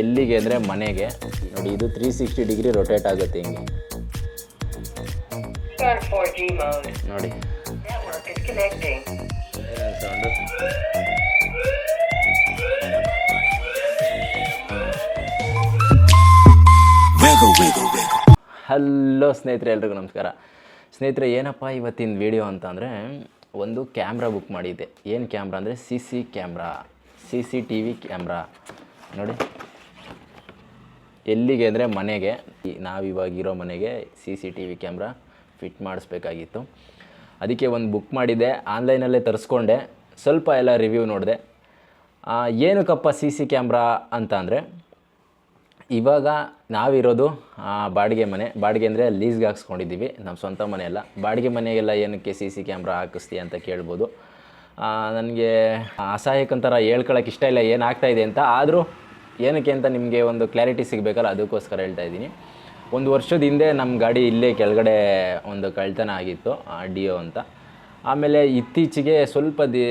ಎಲ್ಲಿಗೆ ಅಂದರೆ ಮನೆಗೆ. ನೋಡಿ ಇದು ತ್ರೀ ಸಿಕ್ಸ್ಟಿ ಡಿಗ್ರಿ ರೊಟೇಟ್ ಆಗುತ್ತೆ ಹಿಂಗೆ. Start 4G ನೋಡಿ. ಹಲೋ ಸ್ನೇಹಿತರೆ ಎಲ್ರಿಗೂ ನಮಸ್ಕಾರ. ಸ್ನೇಹಿತರೆ ಏನಪ್ಪ ಇವತ್ತಿನ ವಿಡಿಯೋ ಅಂತ ಅಂದರೆ ಒಂದು ಕ್ಯಾಮ್ರಾ ಬುಕ್ ಮಾಡಿದ್ದೆ. ಏನು ಕ್ಯಾಮ್ರಾ ಅಂದರೆ C C camera C C T V camera ನೋಡಿ. ಎಲ್ಲಿಗೆ ಅಂದರೆ ಮನೆಗೆ. ನಾವಿವಾಗಿರೋ ಮನೆಗೆ C C T V camera fit ಮಾಡಿಸ್ಬೇಕಾಗಿತ್ತು. ಅದಕ್ಕೆ ಒಂದು ಬುಕ್ ಮಾಡಿದ್ದೆ ಆನ್ಲೈನಲ್ಲೇ ತರಿಸ್ಕೊಂಡೆ. ಸ್ವಲ್ಪ ಎಲ್ಲ ರಿವ್ಯೂ ನೋಡಿದೆ. ಏನಕ್ಕಪ್ಪ ಸಿ ಸಿ ಕ್ಯಾಮ್ರಾ ಅಂತ ಅಂದರೆ, ಇವಾಗ ನಾವಿರೋದು ಬಾಡಿಗೆ ಮನೆ. ಬಾಡಿಗೆ ಅಂದರೆ ಲೀಸ್ಗೆ ಹಾಕ್ಸ್ಕೊಂಡಿದ್ದೀವಿ. ನಮ್ಮ ಸ್ವಂತ ಮನೆಯೆಲ್ಲ ಬಾಡಿಗೆ ಮನೆಗೆಲ್ಲ ಏನಕ್ಕೆ ಸಿ ಸಿ ಕ್ಯಾಮ್ರಾ ಹಾಕಿಸ್ತೀಯ ಅಂತ ಕೇಳ್ಬೋದು. ನನಗೆ ಅಸಹಾಯಕ್ಕಂತರ ಹೇಳ್ಕೊಳಕ್ಕೆ ಇಷ್ಟ ಇಲ್ಲ. ಏನು ಆಗ್ತಾ ಇದೆ ಅಂತ. ಆದರೂ ಏನಕ್ಕೆ ಅಂತ ನಿಮಗೆ ಒಂದು ಕ್ಲಾರಿಟಿ ಸಿಗಬೇಕಲ್ಲ, ಅದಕ್ಕೋಸ್ಕರ ಹೇಳ್ತಾ ಇದ್ದೀನಿ. ಒಂದು ವರ್ಷದ ಹಿಂದೆ ನಮ್ಮ ಗಾಡಿ ಇಲ್ಲೇ ಕೆಳಗಡೆ ಒಂದು ಕಳ್ತನ ಆಗಿತ್ತು ಡಿ ಒ ಅಂತ. ಆಮೇಲೆ ಇತ್ತೀಚೆಗೆ ಸ್ವಲ್ಪ ದಿ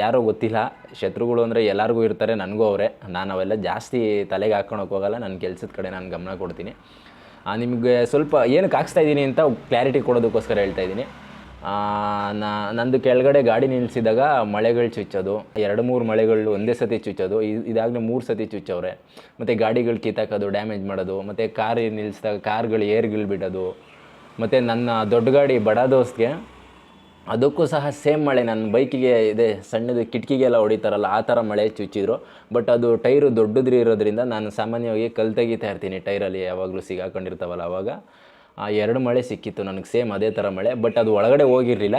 ಯಾರೋ ಗೊತ್ತಿಲ್ಲ, ಶತ್ರುಗಳು ಅಂದರೆ ಎಲ್ಲರಿಗೂ ಇರ್ತಾರೆ, ನನಗೂ ಅವರೇ. ನಾನು ಅವೆಲ್ಲ ಜಾಸ್ತಿ ತಲೆಗೆ ಹಾಕ್ಕೊಳಕ್ಕೆ ಹೋಗಲ್ಲ ನನ್ನ ಕೆಲಸದ ಕಡೆ ನಾನು ಗಮನ ಕೊಡ್ತೀನಿ. ನಿಮಗೆ ಸ್ವಲ್ಪ ಏನಕ್ಕೆ ಹಾಕ್ಸ್ತಾ ಇದ್ದೀನಿ ಅಂತ ಕ್ಲಾರಿಟಿ ಕೊಡೋದಕ್ಕೋಸ್ಕರ ಹೇಳ್ತಾ ಇದ್ದೀನಿ. ನಂದು ಕೆಳಗಡೆ ಗಾಡಿ ನಿಲ್ಲಿಸಿದಾಗ ಮಳೆಗಳು ಚುಚ್ಚೋದು. ಎರಡು ಮೂರು ಮಳೆಗಳು ಒಂದೇ ಸತಿ ಚುಚ್ಚೋದು. ಇದಾಗಲೇ ಮೂರು ಸತಿ ಚುಚ್ಚವ್ರೆ. ಮತ್ತು ಗಾಡಿಗಳು ಕಿತ್ತಾಕೋದು, ಡ್ಯಾಮೇಜ್ ಮಾಡೋದು, ಮತ್ತು ಕಾರ್ ನಿಲ್ಲಿಸಿದಾಗ ಕಾರ್ಗಳು, ಏರ್ಗಳು ಬಿಡೋದು. ಮತ್ತು ನನ್ನ ದೊಡ್ಡ ಗಾಡಿ ಬಡ ದೋಸ್ತ್ಗೆ ಅದಕ್ಕೂ ಸಹ ಸೇಮ್ ಮಳೆ. ನನ್ನ ಬೈಕಿಗೆ ಇದೆ, ಸಣ್ಣದು ಕಿಟಕಿಗೆಲ್ಲ ಹೊಡಿತಾರಲ್ಲ, ಆ ಥರ ಮಳೆ ಚುಚ್ಚಿದ್ರು. ಬಟ್ ಅದು ಟೈರು ದೊಡ್ಡದ್ರಿ ಇರೋದ್ರಿಂದ ನಾನು ಸಾಮಾನ್ಯವಾಗಿ ಕಲ್ ತೆಗಿತಾ ಇರ್ತೀನಿ ಟೈರಲ್ಲಿ. ಯಾವಾಗಲೂ ಸಿಗಾಕೊಂಡಿರ್ತಾವಲ್ಲ ಅವಾಗ. ಆ, ಎರಡು ಮಳೆ ಸಿಕ್ಕಿತ್ತು. ನನಗೆ ಸೇಮ್ ಅದೇ ಥರ ಮಳೆ ಬಟ್ ಅದು ಒಳಗಡೆ ಹೋಗಿರಲಿಲ್ಲ.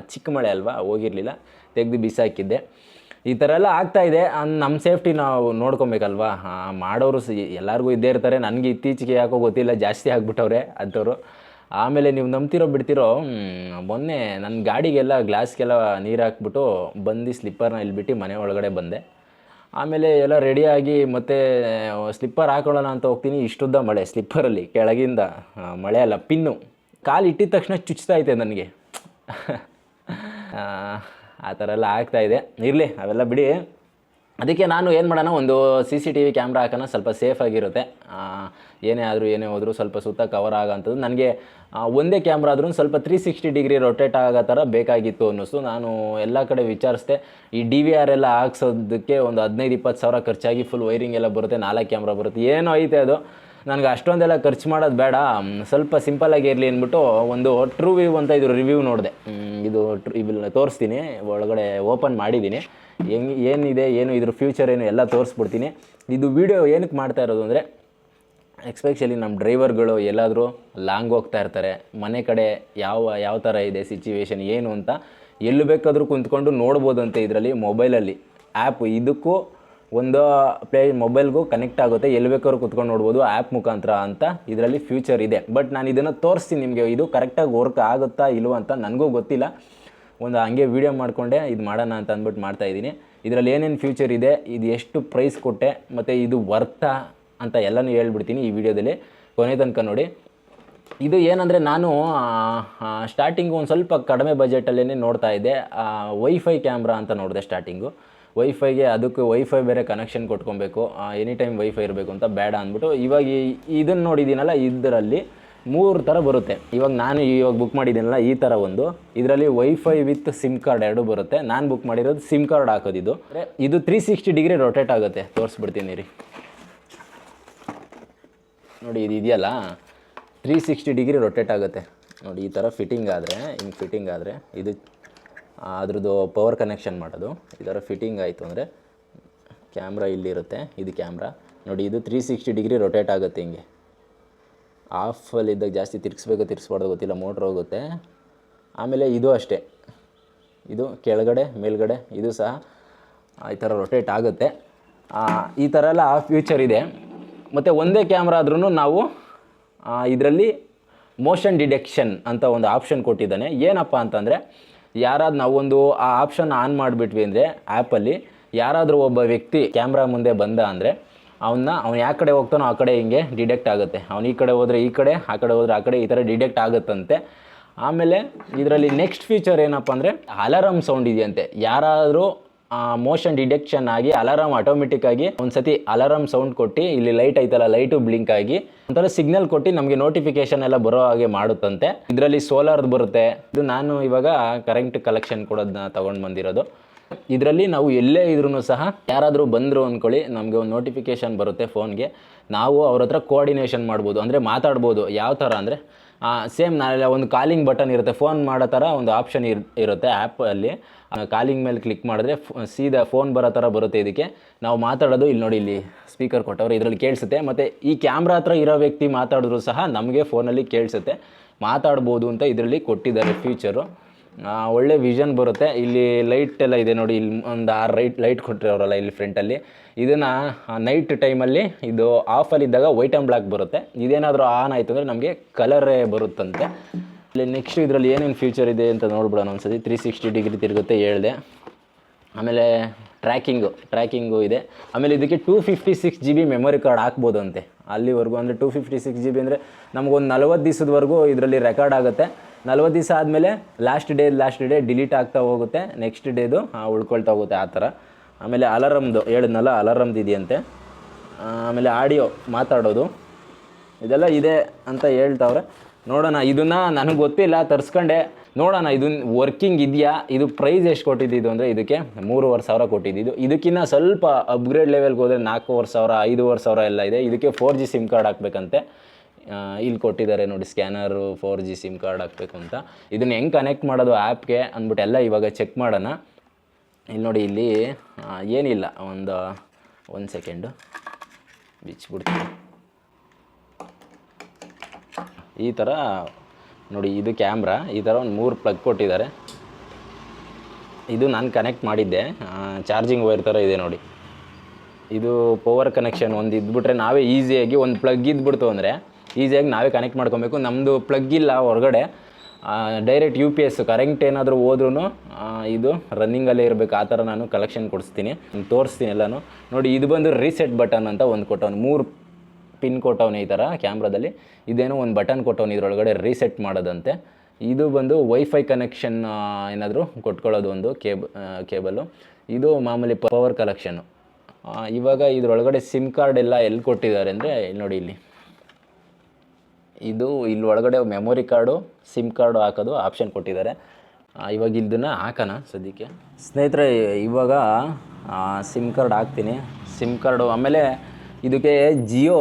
ಚಿಕ್ಕ ಮಳೆ ಅಲ್ವಾ, ಹೋಗಿರಲಿಲ್ಲ. ತೆಗೆದು ಬಿಸಾಕಿದ್ದೆ. ಈ ಥರ ಎಲ್ಲ ಆಗ್ತಾ ಇದೆ. ಅನ್- ನಮ್ಮ ಸೇಫ್ಟಿ ನಾವು ನೋಡ್ಕೊಬೇಕಲ್ವಾ? ಮಾಡೋರು ಸಿ, ಎಲ್ಲರಿಗೂ ಇದ್ದೇ ಇರ್ತಾರೆ. ನನಗೆ ಇತ್ತೀಚೆಗೆ ಯಾಕೋ ಗೊತ್ತಿಲ್ಲ, ಜಾಸ್ತಿ ಆಗಿಬಿಟ್ಟವ್ರೆ ಅಂಥವ್ರು. ಆಮೇಲೆ ನೀವು ನಂಬ್ತಿರೋ ಬಿಡ್ತಿರೋ ಮೊನ್ನೆ ನನ್ನ ಗಾಡಿಗೆಲ್ಲ ಗ್ಲಾಸ್ಗೆಲ್ಲ ನೀರು ಹಾಕ್ಬಿಟ್ಟು ಬಂದು ಸ್ಲಿಪ್ಪರ್ನ ಇಲ್ಬಿಟ್ಟು ಮನೆ ಒಳಗಡೆ ಬಂದೆ. ಆಮೇಲೆ ಎಲ್ಲ ರೆಡಿಯಾಗಿ ಮತ್ತೆ ಸ್ಲಿಪ್ಪರ್ ಹಾಕೊಳ್ಳೋಣ ಅಂತ ಹೋಗ್ತೀನಿ. ಇಷ್ಟುದ್ದ ಮಳೆ ಸ್ಲಿಪ್ಪರಲ್ಲಿ ಕೆಳಗಿಂದ ಮಳೆ ಅಲ್ಲ, ಪಿನ್ನು. ಕಾಲು ಇಟ್ಟಿದ ತಕ್ಷಣ ಚುಚ್ತಾ ಐತೆ ನನಗೆ. ಆ ಥರ ಎಲ್ಲ ಆಗ್ತಾಯಿದೆ ಇರಲಿ, ಅವೆಲ್ಲ ಬಿಡಿ. ಅದಕ್ಕೆ ನಾನು ಏನು ಮಾಡೋಣ ಒಂದು C C T V camera ಹಾಕೋಣ ಸ್ವಲ್ಪ ಸೇಫ್ ಆಗಿರುತ್ತೆ. ಆ, ಏನೇ ಆದರೂ ಏನೇ ಹೋದರೂ ಸ್ವಲ್ಪ ಸುತ್ತ ಕವರ್ ಆಗೋಂಥದ್ದು ನನಗೆ ಒಂದೇ ಕ್ಯಾಮ್ರಾ ಆದ್ರೂ ಸ್ವಲ್ಪ ತ್ರೀ ಸಿಕ್ಸ್ಟಿ ಡಿಗ್ರಿ ರೊಟೇಟ್ ಆಗೋ ಥರ ಬೇಕಾಗಿತ್ತು ಅನ್ನಿಸ್ತು. ನಾನು ಎಲ್ಲ ಕಡೆ ವಿಚಾರಿಸ್ದೆ ಈ ಡಿ ವಿ ಆರ್ ಎಲ್ಲ ಹಾಕ್ಸೋದಕ್ಕೆ ಒಂದು ಹದಿನೈದು ಇಪ್ಪತ್ತು ಸಾವಿರ ಖರ್ಚಾಗಿ ಫುಲ್ ವೈರಿಂಗ್ ಎಲ್ಲ ಬರುತ್ತೆ ನಾಲ್ಕು ಕ್ಯಾಮ್ರಾ ಬರುತ್ತೆ. ಏನೋ ಐತೆ ಅದು. ನನಗೆ ಅಷ್ಟೊಂದೆಲ್ಲ ಖರ್ಚು ಮಾಡೋದು ಬೇಡ. ಸ್ವಲ್ಪ ಸಿಂಪಲ್ಲಾಗಿ ಇರಲಿ ಅಂದ್ಬಿಟ್ಟು ಒಂದು ಟ್ರೂ ವ್ಯೂ ಅಂತ ಇದ್ರ ರಿವ್ಯೂ ನೋಡಿದೆ. ಇದು ಟ್ರೂ ತೋರಿಸ್ತೀನಿ. ಒಳಗಡೆ ಓಪನ್ ಮಾಡಿದ್ದೀನಿ. ಹೆಂಗೆ, ಏನಿದೆ, ಏನು ಇದ್ರ ಫ್ಯೂಚರ್ ಏನು ಎಲ್ಲ ತೋರಿಸ್ಬಿಡ್ತೀನಿ. ಇದು ವಿಡಿಯೋ ಏನಕ್ಕೆ ಮಾಡ್ತಾ ಇರೋದು ಅಂದರೆ ಎಕ್ಸ್ಪೆಷಲಿ ನಮ್ಮ ಡ್ರೈವರ್ಗಳು ಎಲ್ಲಾದರೂ ಲಾಂಗ್ ಹೋಗ್ತಾ ಇರ್ತಾರೆ. ಮನೆ ಕಡೆ ಯಾವ ಯಾವ ಥರ ಇದೆ ಸಿಚುವೇಶನ್ ಏನು ಅಂತ ಎಲ್ಲಿ ಬೇಕಾದರೂ ಕುಂತ್ಕೊಂಡು ನೋಡ್ಬೋದಂತೆ ಇದರಲ್ಲಿ ಮೊಬೈಲಲ್ಲಿ ಆ್ಯಪ್ ಇದಕ್ಕೂ ಒಂದು ಪ್ಲೇ ಮೊಬೈಲ್ಗೂ ಕನೆಕ್ಟ್ ಆಗುತ್ತೆ. ಎಲ್ಲಿ ಬೇಕಾದ್ರೂ ಕುತ್ಕೊಂಡು ನೋಡ್ಬೋದು ಆ್ಯಪ್ ಮುಖಾಂತರ ಅಂತ ಇದರಲ್ಲಿ ಫ್ಯೂಚರ್ ಇದೆ. ಬಟ್ ನಾನು ಇದನ್ನು ತೋರಿಸ್ತೀನಿ ನಿಮಗೆ. ಇದು ಕರೆಕ್ಟಾಗಿ ವರ್ಕ್ ಆಗುತ್ತಾ ಇಲ್ವೋ ಅಂತ ನನಗೂ ಗೊತ್ತಿಲ್ಲ. ಒಂದು ಹಂಗೆ ವೀಡಿಯೋ ಮಾಡಿಕೊಂಡೆ, ಇದು ಮಾಡೋಣ ಅಂತ ಅಂದ್ಬಿಟ್ಟು ಮಾಡ್ತಾ ಇದ್ದೀನಿ. ಇದರಲ್ಲಿ ಏನೇನು ಫ್ಯೂಚರ್ ಇದೆ, ಇದು ಎಷ್ಟು ಪ್ರೈಸ್ ಕೊಟ್ಟೆ, ಮತ್ತು ಇದು ವರ್ತಾ ಅಂತ ಎಲ್ಲನೂ ಹೇಳ್ಬಿಡ್ತೀನಿ ಈ ವಿಡಿಯೋದಲ್ಲಿ ಕೊನೆ ತನಕ ನೋಡಿ. ಇದು ಏನಂದರೆ ನಾನು ಸ್ಟಾರ್ಟಿಂಗು ಒಂದು ಸ್ವಲ್ಪ ಕಡಿಮೆ ಬಜೆಟಲ್ಲೇ ನೋಡ್ತಾ ಇದ್ದೆ. ವೈಫೈ ಕ್ಯಾಮ್ರಾ ಅಂತ ನೋಡಿದೆ ಸ್ಟಾರ್ಟಿಂಗು ವೈಫೈಗೆ ಅದಕ್ಕೆ ವೈಫೈ ಬೇರೆ ಕನೆಕ್ಷನ್ ಕೊಟ್ಕೊಬೇಕು. ಎನಿ ಟೈಮ್ ವೈಫೈ ಇರಬೇಕು ಅಂತ ಬೇಡ ಅಂದ್ಬಿಟ್ಟು ಇವಾಗ ಇದನ್ನು ನೋಡಿದ್ದೀನಲ್ಲ, ಇದರಲ್ಲಿ ಮೂರು ಥರ ಬರುತ್ತೆ. ಇವಾಗ ನಾನು ಇವಾಗ ಬುಕ್ ಮಾಡಿದ್ದೀನಲ್ಲ, ಈ ಥರ ಒಂದು. ಇದರಲ್ಲಿ ವೈಫೈ ವಿತ್ ಸಿಮ್ ಕಾರ್ಡ್ ಎರಡು ಬರುತ್ತೆ. ನಾನು ಬುಕ್ ಮಾಡಿರೋದು ಸಿಮ್ ಕಾರ್ಡ್ ಹಾಕೋದಿದ್ದು. ಇದು ತ್ರೀ ಸಿಕ್ಸ್ಟಿ ಡಿಗ್ರಿ ರೊಟೇಟ್ ಆಗುತ್ತೆ. ತೋರಿಸ್ಬಿಡ್ತೀನಿ ರೀ. ನೋಡಿ, ಇದು ಇದೆಯಲ್ಲ? ತ್ರೀ ಸಿಕ್ಸ್ಟಿ ಡಿಗ್ರಿ ರೊಟೇಟ್ ಆಗುತ್ತೆ. ನೋಡಿ, ಈ ಥರ ಫಿಟ್ಟಿಂಗ್ ಆದರೆ, ಹಿಂಗೆ ಫಿಟ್ಟಿಂಗ್ ಆದರೆ, ಇದು ಅದ್ರದ್ದು ಪವರ್ ಕನೆಕ್ಷನ್ ಮಾಡೋದು. ಥರ ಫಿಟ್ಟಿಂಗ್ ಆಯಿತು ಅಂದರೆ ಕ್ಯಾಮ್ರಾ ಇಲ್ಲಿರುತ್ತೆ, ಇದು ಕ್ಯಾಮ್ರಾ ನೋಡಿ, ಇದು ತ್ರೀ ಸಿಕ್ಸ್ಟಿ ಡಿಗ್ರಿ ರೊಟೇಟ್ ಆಗುತ್ತೆ ಹಿಂಗೆ. ಆಫಲ್ಲಿದ್ದಾಗ ಜಾಸ್ತಿ ತಿರ್ಗಿಸ್ಬೇಕು ತಿರ್ಗಿಸ್ಬಾರ್ದು ಗೊತ್ತಿಲ್ಲ ಮೋಟ್ರ್ ಹೋಗುತ್ತೆ. ಆಮೇಲೆ ಇದು ಅಷ್ಟೇ. ಇದು ಕೆಳಗಡೆ, ಮೇಲ್ಗಡೆ, ಇದು ಸಹ ಈ ಥರ ರೊಟೇಟ್ ಆಗುತ್ತೆ. ಈ ಥರ ಎಲ್ಲ ಫ್ಯೂಚರ್ ಇದೆ. ಮತ್ತು ಒಂದೇ ಕ್ಯಾಮ್ರಾ ಆದ್ರೂ ನಾವು ಇದರಲ್ಲಿ ಮೋಷನ್ ಡಿಡೆಕ್ಷನ್ ಅಂತ ಒಂದು ಆಪ್ಷನ್ ಕೊಟ್ಟಿದ್ದಾನೆ. ಏನಪ್ಪ ಅಂತಂದರೆ ಯಾರಾದ್ರು ನಾವೊಂದು ಆ ಆಪ್ಷನ್ ಆನ್ ಮಾಡಿಬಿಟ್ವಿ ಅಂದರೆ ಆ್ಯಪಲ್ಲಿ ಯಾರಾದರೂ ಒಬ್ಬ ವ್ಯಕ್ತಿ ಕ್ಯಾಮ್ರಾ ಮುಂದೆ ಬಂದ ಅಂದರೆ ಅವನ್ನ ಅವ್ನು ಯಾವ ಕಡೆ ಹೋಗ್ತಾನೋ ಆ ಕಡೆ ಹಿಂಗೆ ಡಿಡೆಕ್ಟ್ ಆಗುತ್ತೆ. ಅವ್ನು ಈ ಕಡೆ ಹೋದರೆ ಈ ಕಡೆ, ಆ ಕಡೆ ಹೋದರೆ ಆ ಕಡೆ ಈ ಥರ ಡಿಡೆಕ್ಟ್ ಆಗುತ್ತಂತೆ. ಆಮೇಲೆ ಇದರಲ್ಲಿ ನೆಕ್ಸ್ಟ್ ಫೀಚರ್ ಏನಪ್ಪ ಅಂದರೆ ಅಲಾರಮ್ ಸೌಂಡ್ ಇದೆಯಂತೆ. ಯಾರಾದರೂ ಮೋಷನ್ ಡಿಟೆಕ್ಷನ್ ಆಗಿ ಅಲಾರಾಮ್ ಆಟೋಮೆಟಿಕ್ ಆಗಿ ಒಂದ್ಸತಿ ಅಲಾರಾಮ್ ಸೌಂಡ್ ಕೊಟ್ಟು ಇಲ್ಲಿ ಲೈಟ್ ಐತಲ್ಲ ಲೈಟು ಬ್ಲಿಂಕ್ ಆಗಿ ಒಂಥರ ಸಿಗ್ನಲ್ ಕೊಟ್ಟು ನಮಗೆ ನೋಟಿಫಿಕೇಶನ್ ಎಲ್ಲ ಬರೋ ಹಾಗೆ ಮಾಡುತ್ತಂತೆ. ಇದರಲ್ಲಿ ಸೋಲಾರ್ದು ಬರುತ್ತೆ. ಇದು ನಾನು ಇವಾಗ ಕರೆಂಟ್ ಕಲೆಕ್ಷನ್ ಕೊಡೋದನ್ನ ತಗೊಂಡು ಬಂದಿರೋದು. ಇದರಲ್ಲಿ ನಾವು ಎಲ್ಲೇ ಇದ್ರೂ ಸಹ ಯಾರಾದರೂ ಬಂದರು ಅಂದ್ಕೊಳ್ಳಿ ನಮಗೆ ಒಂದು ನೋಟಿಫಿಕೇಶನ್ ಬರುತ್ತೆ ಫೋನ್ಗೆ ನಾವು ಅವ್ರ ಹತ್ರ ಕೋಆರ್ಡಿನೇಷನ್ ಮಾಡ್ಬೋದು, ಅಂದರೆ ಮಾತಾಡ್ಬೋದು, ಯಾವ ಥರ ಅಂದರೆ ಸೇಮ್ ನಾಳೆ ಒಂದು ಕಾಲಿಂಗ್ ಬಟನ್ ಇರುತ್ತೆ. ಫೋನ್ ಮಾಡೋ ಥರ ಒಂದು ಆಪ್ಷನ್ ಇರ್, ಇರುತ್ತೆ ಆ್ಯಪಲ್ಲಿ ಕಾಲಿಂಗ್ ಮೇಲೆ ಕ್ಲಿಕ್ ಮಾಡಿದ್ರೆ ಸೀದಾ ಫೋನ್ ಬರೋ ಥರ ಬರುತ್ತೆ ಇದಕ್ಕೆ. ನಾವು ಮಾತಾಡೋದು ಇಲ್ಲಿ ನೋಡಿ ಇಲ್ಲಿ ಸ್ಪೀಕರ್ ಕೊಟ್ಟವರು ಇದರಲ್ಲಿ ಕೇಳಿಸುತ್ತೆ. ಮತ್ತು ಈ ಕ್ಯಾಮ್ರಾ ಹತ್ರ ಇರೋ ವ್ಯಕ್ತಿ ಮಾತಾಡಿದ್ರು ಸಹ ನಮಗೆ ಫೋನಲ್ಲಿ ಕೇಳಿಸುತ್ತೆ. ಮಾತಾಡ್ಬೋದು ಅಂತ ಇದರಲ್ಲಿ ಕೊಟ್ಟಿದ್ದಾರೆ ಫ್ಯೂಚರು ಒಳ್ಳೆ ವಿಷನ್ ಬರುತ್ತೆ. ಇಲ್ಲಿ ಲೈಟ್ ಎಲ್ಲ ಇದೆ ನೋಡಿ, ಇಲ್ಲಿ ಒಂದು ಆರು ಲೈಟ್ ಲೈಟ್ ಕೊಟ್ಟಿರೋರಲ್ಲ ಇಲ್ಲಿ ಫ್ರಂಟಲ್ಲಿ ಇದನ್ನು ನೈಟ್ ಟೈಮಲ್ಲಿ ಇದು ಆಫಲ್ಲಿದ್ದಾಗ ವೈಟ್ ಆ್ಯಂಡ್ ಬ್ಲ್ಯಾಕ್ ಬರುತ್ತೆ. ಇದೇನಾದರೂ ಆನ್ ಆಯಿತು ಅಂದರೆ ನಮಗೆ ಕಲರೇ ಬರುತ್ತಂತೆ. ಇಲ್ಲಿ ನೆಕ್ಸ್ಟ್ ಇದರಲ್ಲಿ ಏನೇನು ಫ್ಯೂಚರ್ ಇದೆ ಅಂತ ನೋಡ್ಬಿಡೋಣ ಒಂದ್ಸತಿ. ತ್ರೀ ಸಿಕ್ಸ್ಟಿ ಡಿಗ್ರಿ ತಿರುಗುತ್ತೆ ಹೇಳಿದೆ. ಆಮೇಲೆ ಟ್ರ್ಯಾಕಿಂಗು ಟ್ರ್ಯಾಕಿಂಗು ಇದೆ. ಆಮೇಲೆ ಇದಕ್ಕೆ two fifty six G B memory card ಹಾಕ್ಬೋದು ಅಂತೆ ಅಲ್ಲಿವರೆಗೂ ಅಂದರೆ two fifty six G B ಅಂದರೆ ನಮಗೊಂದು ನಲ್ವತ್ತು ದಿವಸದವರೆಗೂ ಇದರಲ್ಲಿ ರೆಕಾರ್ಡ್ ಆಗುತ್ತೆ. ನಲ್ವತ್ತು ದಿವಸ ಆದಮೇಲೆ last day last day delete ಆಗ್ತಾ ಹೋಗುತ್ತೆ. ನೆಕ್ಸ್ಟ್ ಡೇದು ಉಳ್ಕೊಳ್ತಾ ಹೋಗುತ್ತೆ ಆ ಥರ. ಆಮೇಲೆ ಅಲಾರಮ್ದು ಹೇಳಿದ್ನಲ್ಲ ಅಲಾರಮ್ದು ಇದೆಯಂತೆ. ಆಮೇಲೆ ಆಡಿಯೋ ಮಾತಾಡೋದು. ಇದೆಲ್ಲ ಇದೆ ಅಂತ ಹೇಳ್ತಾವ್ರೆ. ನೋಡೋಣ, ಇದನ್ನು ನನಗೆ ಗೊತ್ತಿಲ್ಲ, ತರಿಸ್ಕೊಂಡೆ. ನೋಡೋಣ, ಇದು ವರ್ಕಿಂಗ್ ಇದೆಯಾ? ಇದು ಪ್ರೈಸ್ ಎಷ್ಟು ಕೊಟ್ಟಿದ್ದು ಅಂದರೆ ಇದಕ್ಕೆ ಮೂರುವರೆ ಸಾವಿರ ಕೊಟ್ಟಿದ್ದು ಇದಕ್ಕಿಂತ ಸ್ವಲ್ಪ ಅಪ್ಗ್ರೇಡ್ ಲೆವೆಲ್ಗೆ ಹೋದರೆ ನಾಲ್ಕೂವರೆ ಸಾವಿರ, ಐದೂವರೆ ಸಾವಿರ ಎಲ್ಲ ಇದೆ. ಇದಕ್ಕೆ ಫೋರ್ ಜಿ ಸಿಮ್ ಕಾರ್ಡ್ ಹಾಕ್ಬೇಕಂತೆ. ಇಲ್ಲಿ ಕೊಟ್ಟಿದ್ದಾರೆ ನೋಡಿ, scanner four G SIM card ಹಾಕಬೇಕು ಅಂತ. ಇದನ್ನು ಹೆಂಗೆ ಕನೆಕ್ಟ್ ಮಾಡೋದು ಆ್ಯಪ್ಗೆ ಅಂದ್ಬಿಟ್ಟು ಎಲ್ಲ ಇವಾಗ ಚೆಕ್ ಮಾಡೋಣ. ಇಲ್ಲಿ ನೋಡಿ, ಇಲ್ಲಿ ಏನಿಲ್ಲ, ಒಂದು ಒಂದು ಸೆಕೆಂಡು ಬಿಚ್ಚಿಬಿಡ್ತೀನಿ ಈ ಥರ ನೋಡಿ, ಇದು ಕ್ಯಾಮ್ರಾ ಈ ಥರ ಒಂದು ಮೂರು ಪ್ಲಗ್ ಕೊಟ್ಟಿದ್ದಾರೆ. ಇದು ನಾನು ಕನೆಕ್ಟ್ ಮಾಡಿದ್ದೆ. ಚಾರ್ಜಿಂಗ್ ವೈರ್ ಥರ ಇದೆ ನೋಡಿ. ಇದು ಪವರ್ ಕನೆಕ್ಷನ್ ಒಂದು ಇದ್ಬಿಟ್ರೆ ನಾವೇ ಈಸಿಯಾಗಿ ಒಂದು ಪ್ಲಗ್ ಇದ್ಬಿಡ್ತು ಅಂದರೆ ಈಸಿಯಾಗಿ ನಾವೇ ಕನೆಕ್ಟ್ ಮಾಡ್ಕೊಬೇಕು. ನಮ್ಮದು ಪ್ಲಗ್ ಇಲ್ಲ ಹೊರಗಡೆ. Direct U P S current ಏನಾದರೂ ಹೋದ್ರೂ ಇದು ರನ್ನಿಂಗಲ್ಲೇ ಇರಬೇಕು. ಆ ಥರ ನಾನು ಕಲೆಕ್ಷನ್ ಕೊಡಿಸ್ತೀನಿ. ತೋರಿಸ್ತೀನಿ ಎಲ್ಲನೂ. ನೋಡಿ, ಇದು ಬಂದು ರೀಸೆಟ್ ಬಟನ್ ಅಂತ ಒಂದು ಕೊಟ್ಟವನು. ಮೂರು ಪಿನ್ ಕೊಟ್ಟವನು ಈ ಥರ ಕ್ಯಾಮ್ರಾದಲ್ಲಿ ಇದೇನೋ ಒಂದು ಬಟನ್ ಕೊಟ್ಟವನು ಇದರೊಳಗಡೆ ರೀಸೆಟ್ ಮಾಡೋದಂತೆ. ಇದು ಬಂದು ವೈಫೈ ಕನೆಕ್ಷನ್ ಏನಾದರೂ ಕೊಟ್ಕೊಳ್ಳೋದು ಒಂದು ಕೇಬ್ ಕೇಬಲು ಇದು ಮಾಮೂಲಿ ಪವರ್ ಕಲೆಕ್ಷನ್ನು ಇವಾಗ ಇದರೊಳಗಡೆ ಸಿಮ್ ಕಾರ್ಡ್ ಎಲ್ಲ ಎಲ್ಲಿ ಕೊಟ್ಟಿದ್ದಾರೆ ಅಂದರೆ ನೋಡಿ ಇಲ್ಲಿ. ಇದು ಇಲ್ಲಿ ಒಳಗಡೆ ಮೆಮೊರಿ ಕಾರ್ಡು ಸಿಮ್ ಕಾರ್ಡು ಹಾಕೋದು ಆಪ್ಷನ್ ಕೊಟ್ಟಿದ್ದಾರೆ. ಇವಾಗ ಇದನ್ನು ಹಾಕೋಣ ಸದ್ಯಕ್ಕೆ. ಸ್ನೇಹಿತರೆ, ಇವಾಗ ಸಿಮ್ ಕಾರ್ಡ್ ಹಾಕ್ತೀನಿ. ಸಿಮ್ ಕಾರ್ಡು ಆಮೇಲೆ ಇದಕ್ಕೆ ಜಿಯೋ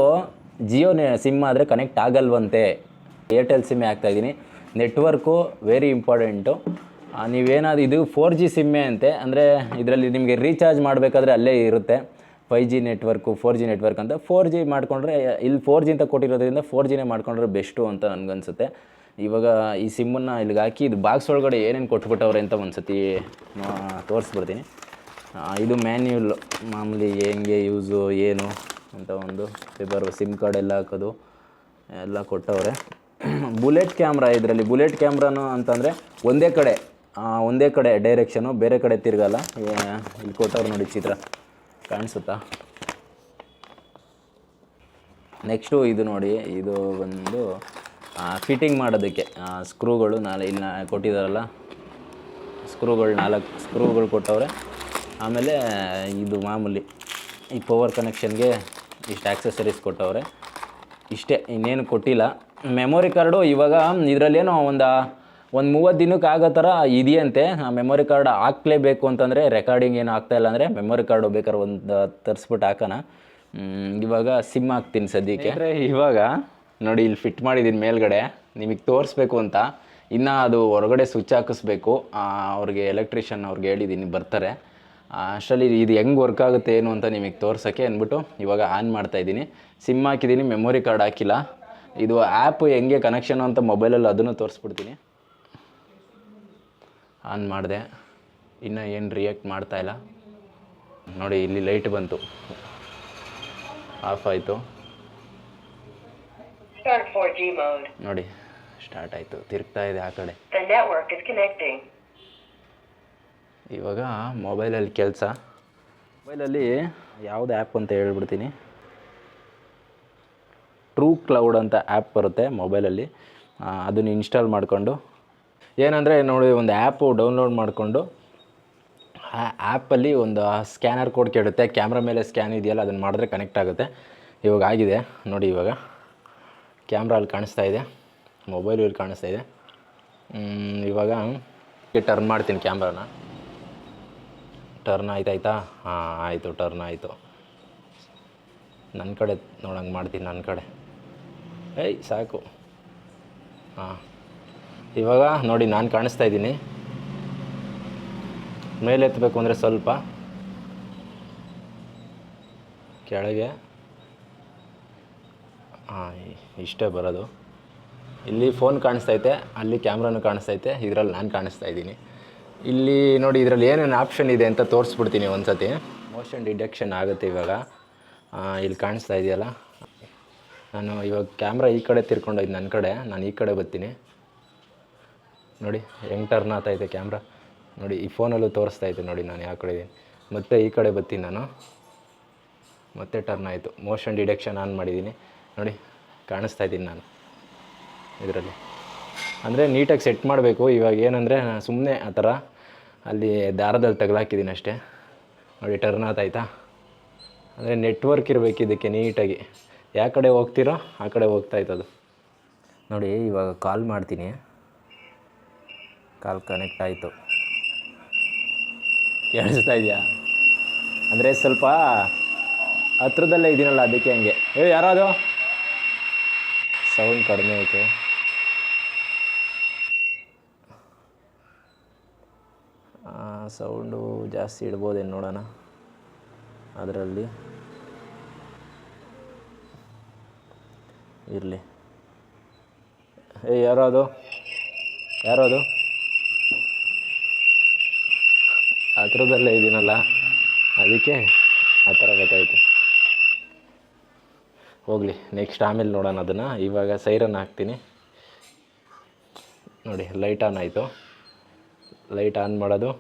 ಜಿಯೋನೇ ಸಿಮ್ ಆದರೆ ಕನೆಕ್ಟ್ ಆಗಲ್ವಂತೆ. ಏರ್ಟೆಲ್ ಸಿಮ್ಮೆ ಹಾಕ್ತಾಯಿದ್ದೀನಿ ನೆಟ್ವರ್ಕು ವೆರಿ ಇಂಪಾರ್ಟೆಂಟು ನೀವೇನಾದ್ರು ಇದು ಫೋರ್ ಜಿ ಸಿಮ್ಮೆ ಅಂತೆ, ಅಂದರೆ ಇದರಲ್ಲಿ ನಿಮಗೆ ರೀಚಾರ್ಜ್ ಮಾಡಬೇಕಾದ್ರೆ ಅಲ್ಲೇ ಇರುತ್ತೆ. Five G network four G network ಅಂತ ಫೋರ್ ಜಿ ಮಾಡಿಕೊಂಡ್ರೆ, ಇಲ್ಲಿ ಫೋರ್ ಜಿ ಅಂತ ಕೊಟ್ಟಿರೋದ್ರಿಂದ ಫೋರ್ ಜಿನೇ ಮಾಡ್ಕೊಂಡ್ರೆ ಬೆಸ್ಟು ಅಂತ ನನಗನ್ಸುತ್ತೆ. ಇವಾಗ ಈ ಸಿಮ್ಮನ್ನು ಇಲ್ಲಿಗೆ ಹಾಕಿ ಇದು ಬಾಕ್ಸ್ ಒಳಗಡೆ ಏನೇನು ಕೊಟ್ಬಿಟ್ಟವ್ರೆ ಅಂತ ಒಂದು ಸತಿ ತೋರಿಸ್ಬಿಡ್ತೀನಿ. ಇದು ಮ್ಯಾನ್ಯೂಲ್ ಮಾಮೂಲಿ ಹೆಂಗೆ ಯೂಸು ಏನು ಅಂತ ಒಂದು ಪೇಪರ್ ಸಿಮ್ ಕಾರ್ಡ್ ಎಲ್ಲ ಹಾಕೋದು, ಎಲ್ಲ ಕೊಟ್ಟವ್ರೆ. ಬುಲೆಟ್ ಕ್ಯಾಮ್ರಾ ಇದರಲ್ಲಿ, ಬುಲೆಟ್ ಕ್ಯಾಮ್ರಾನು ಅಂತಂದರೆ ಒಂದೇ ಕಡೆ ಒಂದೇ ಕಡೆ ಡೈರೆಕ್ಷನು ಬೇರೆ ಕಡೆ ತಿರ್ಗಲ್ಲ. ಇಲ್ಲಿ ಕೊಟ್ಟವ್ರು ನೋಡಿ ಚಿತ್ರ. ಕಾಣಿಸುತ್ತಾ? ನೆಕ್ಸ್ಟು ಇದು ನೋಡಿ, ಇದು ಬಂದು ಫಿಟ್ಟಿಂಗ್ ಮಾಡೋದಕ್ಕೆ. ಸ್ಕ್ರೂಗಳು ನಾಳೆ ಇಲ್ಲಿ ಕೊಟ್ಟಿದ್ದಾರಲ್ಲ? ಸ್ಕ್ರೂಗಳು ನಾಲ್ಕು ಸ್ಕ್ರೂಗಳು ಕೊಟ್ಟವ್ರೆ. ಆಮೇಲೆ ಇದು ಮಾಮೂಲಿ ಈ ಪವರ್ ಕನೆಕ್ಷನ್ಗೆ ಇಷ್ಟು ಆ್ಯಕ್ಸೆಸರೀಸ್ ಕೊಟ್ಟವ್ರೆ. ಇಷ್ಟೇ, ಇನ್ನೇನು ಕೊಟ್ಟಿಲ್ಲ. ಮೆಮೊರಿ ಕಾರ್ಡು ಇವಾಗ ಇದರಲ್ಲೇನೋ ಒಂದು ಒಂದು ಮೂವತ್ತು ದಿನಕ್ಕೆ ಆಗೋ ಥರ ಇದೆಯಂತೆ. ಮೆಮೊರಿ ಕಾರ್ಡ್ ಹಾಕ್ಲೇಬೇಕು ಅಂತಂದರೆ ರೆಕಾರ್ಡಿಂಗ್ ಏನು ಆಗ್ತಾಯಿಲ್ಲ ಅಂದರೆ ಮೆಮೊರಿ ಕಾರ್ಡು ಬೇಕಾದ್ರೆ ಒಂದು ತರಿಸ್ಬಿಟ್ಟು ಹಾಕೋಣ. ಇವಾಗ ಸಿಮ್ ಹಾಕ್ತೀನಿ ಸದ್ಯಕ್ಕೆ. ಇವಾಗ ನೋಡಿ, ಇಲ್ಲಿ ಫಿಟ್ ಮಾಡಿದ್ದೀನಿ ಮೇಲ್ಗಡೆ. ನಿಮಗೆ ತೋರಿಸ್ಬೇಕು ಅಂತ. ಇನ್ನು ಅದು ಹೊರಗಡೆ ಸ್ವಿಚ್ ಹಾಕಿಸ್ಬೇಕು. ಅವ್ರಿಗೆ ಎಲೆಕ್ಟ್ರಿಷಿಯನ್ ಅವ್ರಿಗೆ ಹೇಳಿದ್ದೀನಿ ಬರ್ತಾರೆ. ಅಷ್ಟರಲ್ಲಿ ಇದು ಹೆಂಗೆ ವರ್ಕ್ ಆಗುತ್ತೆ ಏನು ಅಂತ ನಿಮಗೆ ತೋರ್ಸೋಕ್ಕೆ ಅಂದ್ಬಿಟ್ಟು ಇವಾಗ ಆನ್ ಮಾಡ್ತಾ ಇದ್ದೀನಿ. ಸಿಮ್ ಹಾಕಿದ್ದೀನಿ ಮೆಮೊರಿ ಕಾರ್ಡ್ ಹಾಕಿಲ್ಲ. ಇದು ಆ್ಯಪ್ ಹೆಂಗೆ ಕನೆಕ್ಷನ್ ಅಂತ ಮೊಬೈಲಲ್ಲಿ ಅದನ್ನು ತೋರಿಸ್ಬಿಡ್ತೀನಿ. ಆನ್ ಮಾಡಿದೆ. ಇನ್ನೂ ಏನು ರಿಯಾಕ್ಟ್ ಮಾಡ್ತಾಯಿಲ್ಲ ನೋಡಿ ಇಲ್ಲಿ ಲೈಟ್ ಬಂತು. ಆಫ್ ಆಯಿತು. Start 4G mode. ನೋಡಿ ಸ್ಟಾರ್ಟ್ ಆಯಿತು. ತಿರುಗ್ತಾ ಇದೆ ಆ ಕಡೆ. ಇವಾಗ ಮೊಬೈಲಲ್ಲಿ ಕೆಲಸ. ಮೊಬೈಲಲ್ಲಿ ಯಾವುದು ಆ್ಯಪ್ ಅಂತ ಹೇಳ್ಬಿಡ್ತೀನಿ. ಟ್ರೂ ಕ್ಲೌಡ್ ಅಂತ ಆ್ಯಪ್ ಬರುತ್ತೆ ಮೊಬೈಲಲ್ಲಿ ಅದನ್ನು ಇನ್ಸ್ಟಾಲ್ ಮಾಡಿಕೊಂಡು ಏನಂದರೆ ನೋಡಿ, ಒಂದು ಆ್ಯಪು ಡೌನ್ಲೋಡ್ ಮಾಡಿಕೊಂಡು ಆ್ಯಪಲ್ಲಿ ಒಂದು ಸ್ಕ್ಯಾನರ್ ಕೋಡ್ ಕೇಳುತ್ತೆ. ಕ್ಯಾಮ್ರಾ ಮೇಲೆ ಸ್ಕ್ಯಾನ್ ಇದೆಯಲ್ಲ, ಅದನ್ನು ಮಾಡಿದ್ರೆ ಕನೆಕ್ಟ್ ಆಗುತ್ತೆ. ಇವಾಗ ಆಗಿದೆ. ನೋಡಿ ಇವಾಗ. ಕ್ಯಾಮ್ರಾ ಅಲ್ಲಿ ಕಾಣಿಸ್ತಾ ಇದೆ. ಮೊಬೈಲ್ ಇಲ್ಲಿ ಕಾಣಿಸ್ತಾ ಇದೆ. ಇವಾಗ ಟರ್ನ್ ಮಾಡ್ತೀನಿ ಕ್ಯಾಮ್ರಾನ ಟರ್ನ್ ಆಯ್ತಾಯ್ತಾ? ಹಾಂ, ಆಯಿತು ಟರ್ನ್ ಆಯಿತು. ನನ್ನ ಕಡೆ ನೋಡಂಗೆ ಮಾಡ್ತೀನಿ ನನ್ನ ಕಡೆ. ಏಯ್, ಸಾಕು. ಹಾಂ. ಇವಾಗ ನೋಡಿ ನಾನು ಕಾಣಿಸ್ತಾ ಇದ್ದೀನಿ. ಮೇಲೆ ಎತ್ತಬೇಕು ಅಂದರೆ ಸ್ವಲ್ಪ. ಕೆಳಗೆ. ಹಾಂ ಇಷ್ಟೇ ಬರೋದು. ಇಲ್ಲಿ ಫೋನ್ ಕಾಣಿಸ್ತೈತೆ ಅಲ್ಲಿ ಕ್ಯಾಮ್ರಾನು ಕಾಣಿಸ್ತೈತೆ ಇದರಲ್ಲಿ ನಾನು ಕಾಣಿಸ್ತಾ ಇದ್ದೀನಿ. ಇಲ್ಲಿ ನೋಡಿ, ಇದರಲ್ಲಿ ಏನೇನು ಆಪ್ಷನ್ ಇದೆ ಅಂತ ತೋರಿಸ್ಬಿಡ್ತೀನಿ ಒಂದು ಸತಿ ಮೋಷನ್ ಡಿಟೆಕ್ಷನ್ ಆಗುತ್ತೆ ಇವಾಗ. ಇಲ್ಲಿ ಕಾಣಿಸ್ತಾ ಇದೆಯಲ್ಲ? ನಾನು ಇವಾಗ ಕ್ಯಾಮ್ರಾ ಈ ಕಡೆ ತಿರ್ಕೊಂಡೋಯ್ತು ನನ್ನ ಕಡೆ, ನಾನು ಈ ಕಡೆ ಬರ್ತೀನಿ. ನೋಡಿ ಹೆಂಗೆ ಟರ್ನ್ ಆಗ್ತೈತೆ ಕ್ಯಾಮ್ರಾ. ನೋಡಿ, ಈ ಫೋನಲ್ಲೂ ತೋರಿಸ್ತಾ ಇದ್ದೆ ನೋಡಿ ನಾನು ಯಾವ ಕಡೆ ಮತ್ತೆ ಈ ಕಡೆ ಬರ್ತೀನಿ ನಾನು. ಮತ್ತೆ ಟರ್ನ್ ಆಯಿತು. ಮೋಷನ್ ಡಿಡೆಕ್ಷನ್ ಆನ್ ಮಾಡಿದ್ದೀನಿ ನೋಡಿ, ಕಾಣಿಸ್ತಾ ಇದ್ದೀನಿ ನಾನು ಇದರಲ್ಲಿ. ಅಂದರೆ ನೀಟಾಗಿ ಸೆಟ್ ಮಾಡಬೇಕು. ಇವಾಗ ಏನಂದರೆ ಸುಮ್ಮನೆ ಆ ಥರ ಅಲ್ಲಿ ದಾರದಲ್ಲಿ ತಗಲಾಕಿದ್ದೀನಿ ಅಷ್ಟೇ. ನೋಡಿ ಟರ್ನ್ ಆಯ್ತಾ? ಅಂದರೆ ನೆಟ್ವರ್ಕ್ ಇರಬೇಕು ಇದಕ್ಕೆ ನೀಟಾಗಿ. ಯಾವ ಕಡೆ ಹೋಗ್ತೀರೋ ಆ ಕಡೆ ಹೋಗ್ತಾ ಅದು. ನೋಡಿ, ಇವಾಗ ಕಾಲ್ ಮಾಡ್ತೀನಿ. ಕಾಲ್ ಕನೆಕ್ಟ್ ಆಯಿತು. ಕೇಳಿಸ್ತಾ ಇದೆಯಾ? ಅಂದರೆ ಸ್ವಲ್ಪ ಹತ್ರದಲ್ಲೇ ಇದ್ದೀನಲ್ಲ ಅದಕ್ಕೆ ಹಂಗೆ. ಏ ಯಾರದು ಸೌಂಡ್ ಕಡಿಮೆ ಆಯಿತು ಸೌಂಡು ಜಾಸ್ತಿ ಇಡ್ಬೋದೇನು ನೋಡೋಣ? ಅದರಲ್ಲಿ. ಇರಲಿ. ಏ ಯಾರೋ ಅದು ಯಾರೋ ಅದು ಹತ್ರದಲ್ಲೇ ಇದ್ದೀನಲ್ಲ ಅದಕ್ಕೆ ಆ ಥರ ಗೊತ್ತಾಯಿತು. ಹೋಗಲಿ ನೆಕ್ಸ್ಟ್ ಆಮೇಲೆ ನೋಡೋಣ ಅದನ್ನು. ಇವಾಗ ಸೈರನ್ ಹಾಕ್ತೀನಿ. ನೋಡಿ ಲೈಟ್ ಆನ್ ಆಯಿತು. ಲೈಟ್ ಆನ್ ಮಾಡೋದು.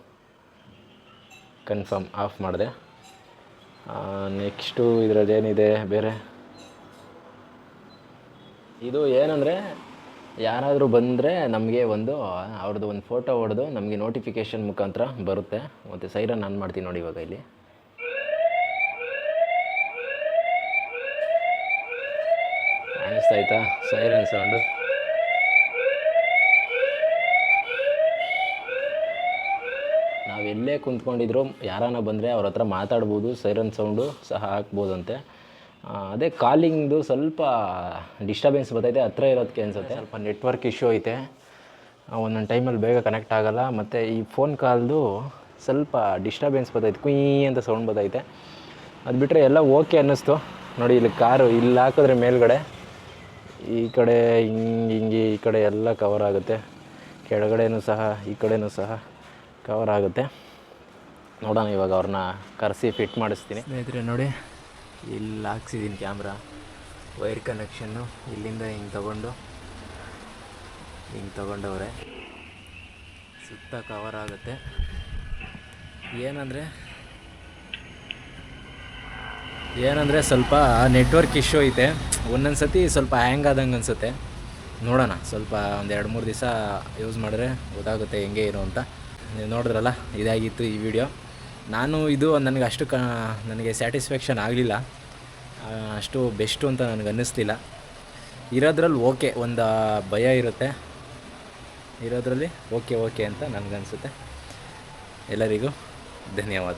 ಕನ್ಫರ್ಮ್ ಆಫ್ ಮಾಡಿದೆ. ನೆಕ್ಸ್ಟು ಇದರಲ್ಲಿ ಏನಿದೆ, ಬೇರೆ? ಇದು ಏನಂದರೆ ಯಾರಾದರೂ ಬಂದರೆ ನಮಗೆ ಒಂದು, ಅವ್ರದ್ದು ಒಂದು ಫೋಟೋ ಹೊಡೆದು ನಮಗೆ ನೋಟಿಫಿಕೇಷನ್ ಮುಖಾಂತರ ಬರುತ್ತೆ. ಮತ್ತು ಸೈರನ್ ಆನ್ ಮಾಡ್ತೀನಿ ನೋಡಿ ಇವಾಗ ಇಲ್ಲಿ. ಕಾಣಿಸ್ತಾ ಆಯ್ತಾ ಸೈರನ್ ಸೌಂಡು ನಾವು ಎಲ್ಲೇ ಕುಂತ್ಕೊಂಡಿದ್ರು, ಯಾರಾನ ಬಂದರೆ ಅವ್ರ ಹತ್ರ ಮಾತಾಡ್ಬೋದು ಸೈರನ್ ಸೌಂಡು ಸಹ ಹಾಕ್ಬೋದಂತೆ. ಅದೇ ಕಾಲಿಂಗ್ದು ಸ್ವಲ್ಪ ಡಿಸ್ಟರ್ಬೆನ್ಸ್ ಬರ್ತೈತೆ ಹತ್ರ ಇರೋದಕ್ಕೆ ಅನಿಸುತ್ತೆ. ಸ್ವಲ್ಪ ನೆಟ್ವರ್ಕ್ ಇಶ್ಯೂ ಐತೆ. ಒಂದೊಂದು ಟೈಮಲ್ಲಿ ಬೇಗ ಕನೆಕ್ಟ್ ಆಗೋಲ್ಲ. ಮತ್ತು ಈ ಫೋನ್ ಕಾಲ್ದು ಸ್ವಲ್ಪ ಡಿಸ್ಟರ್ಬೆನ್ಸ್ ಬರ್ತೈತೆ ಕುಯ್ ಅಂತ ಸೌಂಡ್ ಬರ್ತೈತೆ. ಅದು ಬಿಟ್ಟರೆ ಎಲ್ಲ ಓಕೆ ಅನ್ನಿಸ್ತು. ನೋಡಿ ಇಲ್ಲಿ ಕಾರು ಇಲ್ಲಿ ಹಾಕಿದ್ರೆ ಮೇಲ್ಗಡೆ ಈ ಕಡೆ ಹಿಂಗೆ ಹಿಂಗೆ ಈ ಕಡೆ ಎಲ್ಲ ಕವರ್ ಆಗುತ್ತೆ. ಕೆಳಗಡೆನೂ ಸಹ ಈ ಕಡೆನೂ ಸಹ ಕವರ್ ಆಗುತ್ತೆ. ನೋಡೋಣ ಇವಾಗ ಅವ್ರನ್ನ ಕರೆಸಿ ಫಿಟ್ ಮಾಡಿಸ್ತೀನಿ. ಸ್ನೇಹಿತರೆ ನೋಡಿ ಇಲ್ಲಿ ಹಾಕ್ಸಿದ್ದೀನಿ ಕ್ಯಾಮ್ರಾ. ವೈರ್ ಕನೆಕ್ಷನ್ನು ಇಲ್ಲಿಂದ ಹಿಂಗೆ ತಗೊಂಡು, ಹಿಂಗೆ ತಗೊಂಡವ್ರೆ. ಸುತ್ತ ಕವರ್ ಆಗುತ್ತೆ. ಏನಂದರೆ ಏನಂದರೆ ಸ್ವಲ್ಪ ನೆಟ್ವರ್ಕ್ ಇಶ್ಯೂ ಐತೆ. ಒಂದೊಂದು ಸತಿ ಸ್ವಲ್ಪ ಹ್ಯಾಂಗ್ ಆದಂಗೆ ಅನಿಸುತ್ತೆ. ನೋಡೋಣ, ಸ್ವಲ್ಪ ಒಂದು ಎರಡು ಮೂರು ದಿವಸ ಯೂಸ್ ಮಾಡಿದ್ರೆ ಗೊತ್ತಾಗುತ್ತೆ ಹೆಂಗೆ ಏನು ಅಂತ. ನೀವು ನೋಡಿದ್ರಲ್ಲ, ಇದಾಗಿತ್ತು ಈ ವಿಡಿಯೋ ನಾನು ಇದು ನನಗೆ ಅಷ್ಟು ಕ, ನನಗೆ ಸ್ಯಾಟಿಸ್ಫ್ಯಾಕ್ಷನ್ ಆಗಲಿಲ್ಲ. ಅಷ್ಟು ಬೆಸ್ಟು ಅಂತ ನನಗೆ ಅನ್ನಿಸ್ತಿಲ್ಲ ಇರೋದ್ರಲ್ಲಿ ಓಕೆ, ಒಂದು ಭಯ ಇರುತ್ತೆ. ಇರೋದ್ರಲ್ಲಿ ಓಕೆ ಓಕೆ ಅಂತ ನನಗನ್ಸುತ್ತೆ ಎಲ್ಲರಿಗೂ ಧನ್ಯವಾದ.